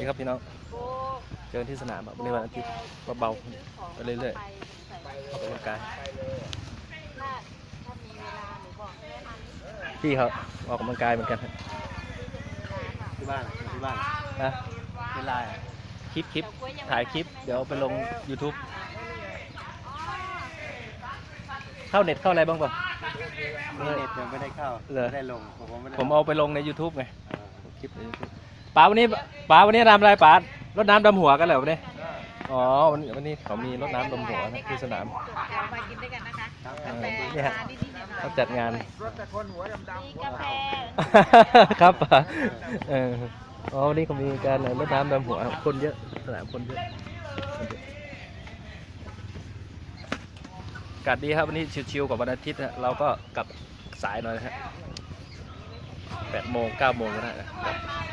ดีครับพี่น้อง เจอที่สนามแบบในวันอาทิตย์เบาๆไปเรื่อยๆออกกำลังกายถ้าถ้ามีเวลาหนูบอกให้ทันพี่เขาออกกำลังกายเหมือนกันครับที่บ้านที่บ้านนะเป็นไรคลิปคลิปถ่ายคลิป เดี๋ยวไปลง YouTube เข้าเน็ตเข้าอะไรบ้างป่ะมีเน็ตยังไม่ได้เข้าเหรอไม่ได้ลงผมไม่ได้ผมเอาไปลงใน YouTube ไงเออคลิปใน YouTube ป๋าวันนี้ป๋าวันนี้ทำอะไรป๋ารดน้ำดำหัวกันเหรอวันนี้อ๋อวันนี้วันนี้เขามีรดน้ำดำหัวนะที่สนามเดี๋ยวมากินด้วยกันนะคะครับเออแฟเนี่ยชานิดๆหน่อยๆเขาจัดงานมีกาแฟครับป๋าเอออ๋อวันนี้เขามีการรดน้ำดำหัวคนเยอะสนามคนเยอะคนเยอะอากาศดีครับวันนี้ชิวๆกว่าวันอาทิตย์นะเราก็กลับสายหน่อยนะฮะ แปดโมงเก้าโมงก็ได้นะ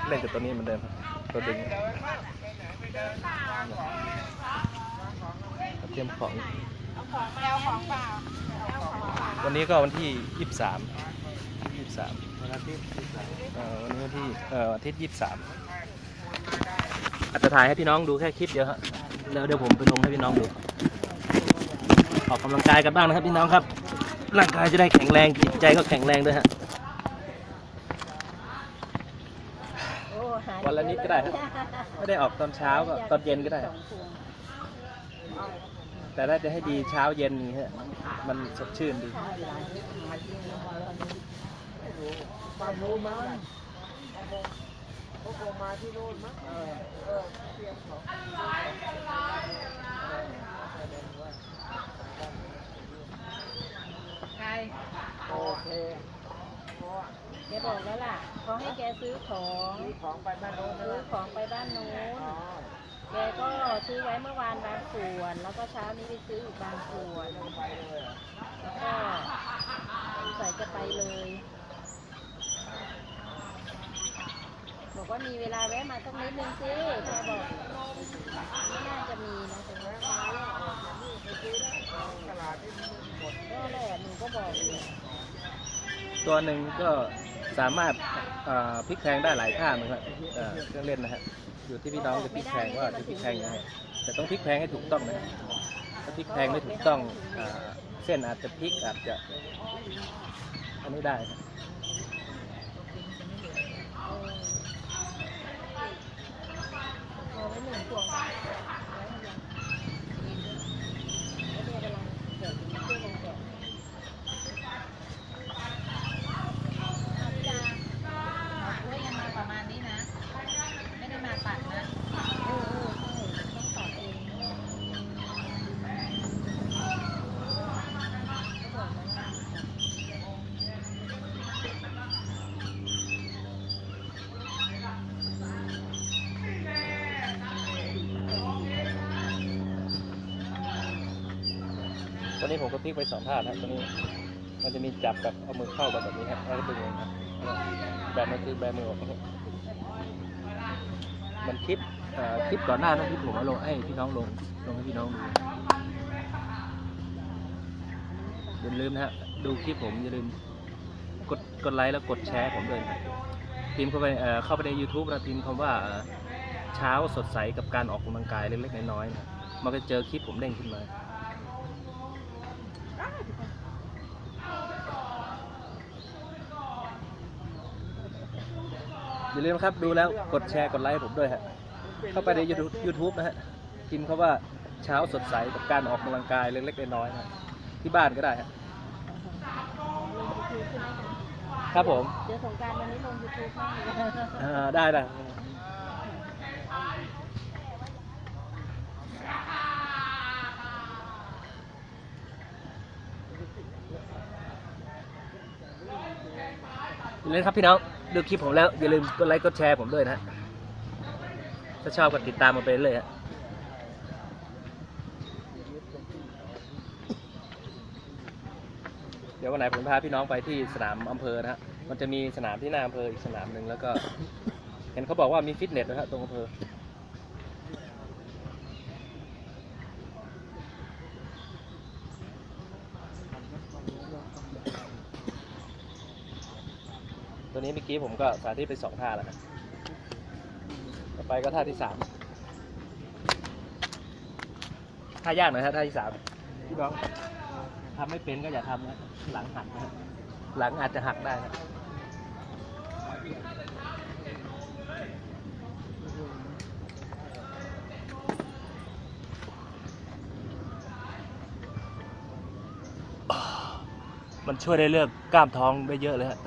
เล่นกับตัวนี้เหมือนเดิมครับตัวดึงเตรียมของแก้วของเปล่าวันนี้ก็วันที่ยี่สิบสามยี่สิบสามวันอาทิตย์ที่สามเอ่อวันนี้วันที่เอ่ออาทิตย์ยี่สิบสามอาจจะถ่ายให้พี่น้องดูแค่คลิปเดียวฮะแล้วเดี๋ยวผมไปลงให้พี่น้องดูออกกำลังกายกันบ้างนะครับพี่น้องครับร่างกายจะได้แข็งแรงจิตใจก็แข็งแรงด้วยฮะ โอ้หา วันละนิดก็ได้ครับไม่ได้ออกตอนเช้าก็ตอนเย็นก็ได้สองพวงแต่ถ้าจะให้ดีเช้าเย็นอย่างเงี้ยมันสดชื่นดีใครโอเค แกบอกแล้วล่ะเขาให้แกซื้อของซื้อของไปบ้านโน้นซื้อของไปบ้านโน้นแกก็ซื้อไว้เมื่อวานบางส่วน แล้วก็เช้านี้ไปซื้ออีกบางส่วนแล้วก็ใส่จะไปเลย บอกว่ามีเวลาแวะมาสักนิดนึงสิแกบอกไม่น่าจะมีนะแต่ว่าก็แหละหนูก็บอกอยู่ตัวหนึ่งก็ สามารถพลิกแพงได้หลายท่าเหมือนกันเครื่องเล่นนะฮะอยู่ที่พี่น้องจะพลิกแพงว่าจะพลิกแพงยังไงแต่ต้องพลิกแพงให้ถูกต้องนะถ้าพลิกแพงไม่ถูกต้องเส้นอาจจะพลิกอาจจะอันนี้ได้บ เอาไว้หนึ่งพวงไว้ให้ยังแล้วเนี่ยกำลังแกะช่วยกันแกะพี่ดาเอากล้วยยังมาประมาณนี้นะ ไม่ได้มาตัดนะ เออเออใช่ต้องตัดเองก็บอกแล้วว่า ต อนนี้ผมก็พลิกไปสองท่านะตอนนี้ มันจะมีจับแบบเอามือเข้าแบบนี้ครับแล้วก็ดึงเองครับแบบมันคือแบบมือออกนะมันคลิปคลิปก่อนหน้านั้นที่ผมเอาลงให้พี่น้องลงลงให้พี่น้องดูอย่าลืมนะฮะดูคลิปผมอย่าลืมกดกดไลค์แล้วกดแชร์ผมด้วยพิมพ์เข้าไปเข้าไปใน YouTube นะพิมพ์คำว่าเอ่อเช้าสดใสกับการออกกำลังกายเล็กๆน้อยๆนะมันก็เจอคลิปผมเด้งขึ้นมา อย่าลืมนะครับดูแล้วกดแชร์กดไลค์ให้ผมด้วยฮะเข้าไปใน YouTube นะฮะพิมพ์เขาว่าเช้าสดใสกับการออกกำลังกายเล็กๆน้อยๆนะที่บ้านก็ได้ฮะลงยูทูบครับผมเดี๋ยวสงกรารวันนี้ลงยูทูบให้อ่าได้ได้อย่าลืมครับพี่น้อง ดูคลิปผมแล้วอย่าลืมกดไลค์กดแชร์ผมด้วยนะถ้าชอบก็ติดตามมาไปเลยฮะเดี๋ยววันไหนผมพาพี่น้องไปที่สนามอำเภอนะฮะมันจะมีสนามที่หน้าอำเภออีกสนามหนึ่งแล้วก็ เห็นเขาบอกว่ามีฟิตเนสนะฮะตรงอำเภอ ตัวนี้เมื่อกี้ผมก็สาธิตไปสองท่าแล้วครับไปก็ท่าที่สามท่ายากหน่อยฮะท่าที่สามพี่น้องทำไม่เป็นก็อย่าทำนะหลังหักนะหลังอาจจะหักได้นะมันช่วยได้เลือกกล้ามท้องได้เยอะเลยฮะ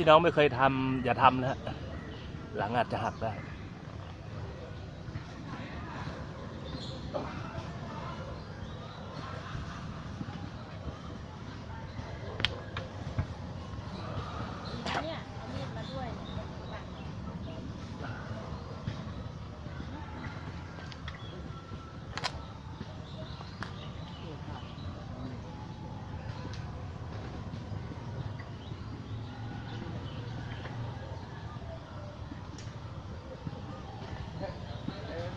พี่น้องไม่เคยทำอย่าทำนะฮะหลังอาจจะหักได้ เนี่ยเอามีดมาด้วยเนี่ยตัด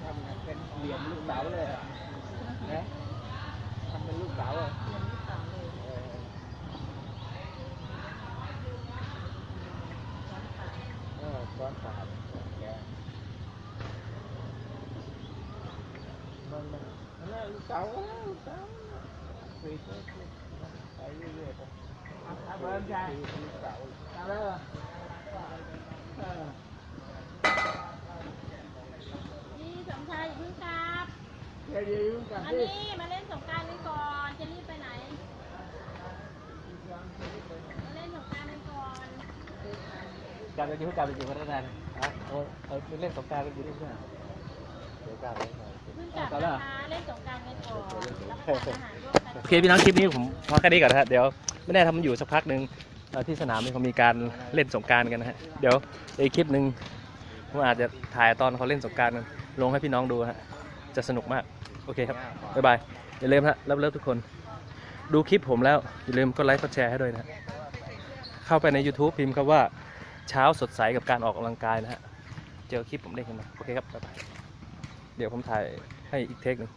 ทำเป็น เหลี่ยมลูกเสาเลยอะนะทำเป็นลูกเสาอะเรียนที่สามเลยเออย้อนขาเออก้อนขาดแกมันมันมันน่าลูกเสาลูกเสาไปเรื่อยๆไปเรื่อยๆไปเอาเบิร์นใจลูกเสาเอาแล้วเหรอเออพี่สมชายอย่าเพิ่ง อันนี้มาเล่นสงกรารกันก่อน จะรีบไปไหน มาเล่นสงกรารกันก่อน กลับไปกินข้าวกลับไปกินข้าวได้นอะเอาเอาไปเล่นสงกรารกันอยู่ด้วยกันเดี๋ยวกลับไปก่อน เพิ่งกลับเอาละนะคะ เล่นสงกรารกันก่อนรับประทานอาหารร่วมกัน โอเคพี่น้องคลิปนี้ผมพอแค่นี้ก่อนนะฮะเดี๋ยวไม่แน่ทำมันอยู่สักพักหนึ่งเอ่อที่สนามนี่เขามีการเล่นสงกรารกันนะฮะเดี๋ยวอีกคลิปหนึ่งผมอาจจะถ่ายตอนเขาเล่นสงกรารลงให้พี่น้องดูฮะ จะสนุกมาก โอเคครับ บ๊ายบาย อย่าลืมฮะรับเลิฟทุกคน ดูคลิปผมแล้ว อย่าลืมกดไลค์กดแชร์ให้ด้วยนะฮะเข้าไปใน YouTube พิมพ์คำว่าเช้าสดใสกับการออกกำลังกายนะฮะ เจอคลิปผมได้ขึ้นมาโอเคครับ บ๊ายบาย เดี๋ยวผมถ่ายให้อีกเทคหนึ่ง